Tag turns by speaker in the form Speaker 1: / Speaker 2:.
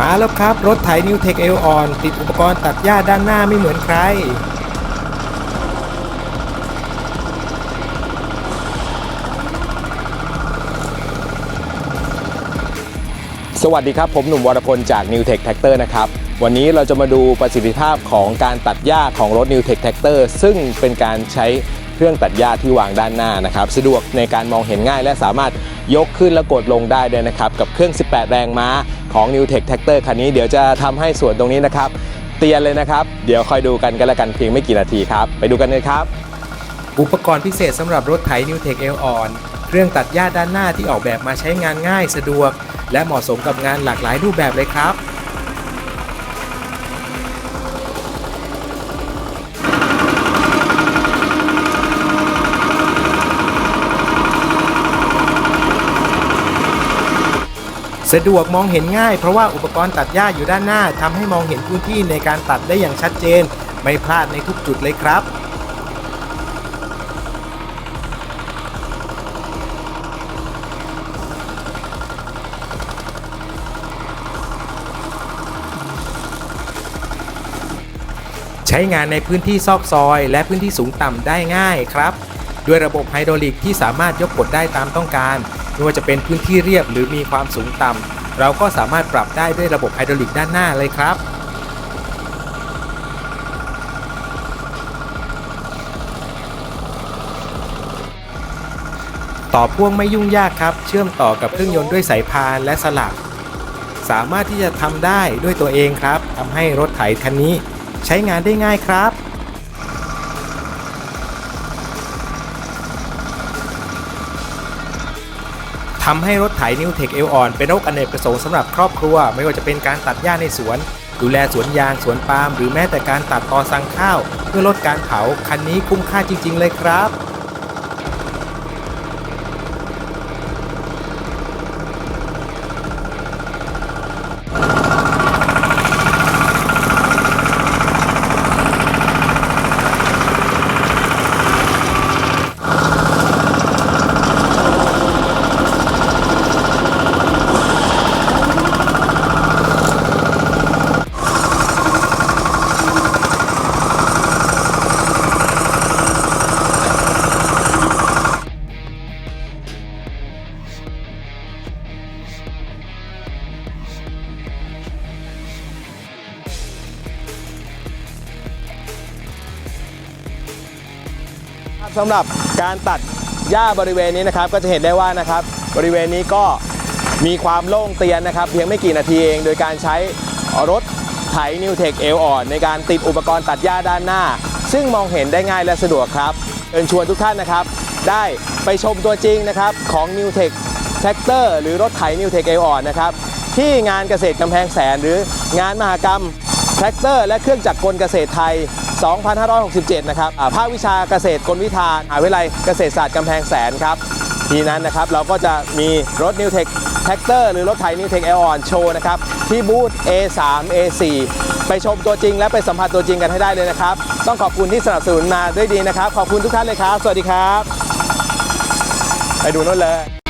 Speaker 1: มาแล้วครับ รถไถนิวเทคเอลออนติดอุปกรณ์ตัดหญ้าด้านหน้าไม่เหมือนใคร
Speaker 2: สวัสดีครับ ผมหนุ่มวรพลจาก New Tech Tractor นะครับ วันนี้เราจะมาดูประสิทธิภาพของการตัดหญ้าของรถ New Tech Tractor ซึ่งเป็นการใช้ เครื่องตัดหญ้าที่วางด้านหน้านะครับสะดวกในการมองเห็นง่ายและสามารถยกขึ้นและกดลงได้ด้วยนะครับ กับเครื่อง 18 แรงม้าของ New Tech Tractor คันนี้เดี๋ยวจะทำให้ส่วนตรงนี้นะครับ เตียนเลยนะครับ เดี๋ยวคอยดูกันกันละกันเพียงไม่กี่นาทีครับ ไปดูกันเลยครับ
Speaker 1: อุปกรณ์พิเศษสำหรับรถไถนิวเทคเอลออนเครื่องตัดหญ้าด้านหน้าที่ออกแบบมาใช้งานง่ายสะดวก และเหมาะสมกับงานหลากหลายรูปแบบเลยครับ สะดวกมองเห็นง่ายเพราะว่าอุปกรณ์ตัดหญ้าอยู่ด้านหน้าทำให้มองเห็นพื้นที่ในการตัดได้อย่างชัดเจน ไม่พลาดในทุกจุดเลยครับใช้งานในพื้นที่ซอกซอย และพื้นที่สูงต่ำได้ง่ายครับ ด้วยระบบไฮดรอลิกที่สามารถยกกดได้ตามต้องการ ไม่ว่าจะเป็นพื้นที่เรียบหรือมีความสูงต่ำเราก็สามารถปรับได้ด้วยระบบไฮดรอลิกด้านหน้าเลยครับต่อพ่วงไม่ยุ่งยากครับ เชื่อมต่อกับเครื่องยนต์ด้วยสายพานและสลัก สามารถที่จะทำได้ด้วยตัวเองครับทำให้รถไถคันนี้ใช้งานได้ง่ายครับ ทำให้รถไถนิวเทคเอลออนเป็นรคอเนกประสงค์สำหรับครอบครัว ไม่ว่าจะเป็นการตัดหญ้าในสวน ดูแลสวนยางสวนปาล์มหรือแม้แต่การตัดตอสั่งข้าว เพื่อลดการเผาคันนี้คุ้มค่าจริง ๆ เลยครับ
Speaker 2: สำหรับการตัดหญ้าบริเวณนี้นะครับ ก็จะเห็นได้ว่านะครับ บริเวณนี้ก็มีความโล่งเตียนนะครับ เพียงไม่กี่นาทีเอง โดยการใช้รถไถนิวเทคเอลอ่อนในการติดอุปกรณ์ตัดหญ้าด้านหน้า ซึ่งมองเห็นได้ง่ายและสะดวกครับเชิญชวนทุกท่านนะครับ ได้ไปชมตัวจริงนะครับของ New Tech Tractor หรือรถไถ New Tech เอลอ่อนนะครับ ที่งานเกษตรกำแพงแสนหรืองานมหกรรม ทรกเตอร์ และเครื่องจักรกลเกษตรไทย 2567 นะครับภาควิชาเกษตรกลวิทามหาวิทยาลัยเกษตรศาสตร์กำแพงแสนครับ ทีนั้นนะครับเราก็จะมีรถ New Tech Tractor หรือรถไถ New Tech Air On Show นะครับ ที่บูธ A3 A4 ไปชมตัวจริงและไปสัมผัสตัวจริงกันให้ได้เลยนะครับ ต้องขอบคุณที่สนับสนุนมาด้วยดีนะครับ ขอบคุณทุกท่านเลยครับ สวัสดีครับ ไปดูนู่นเลย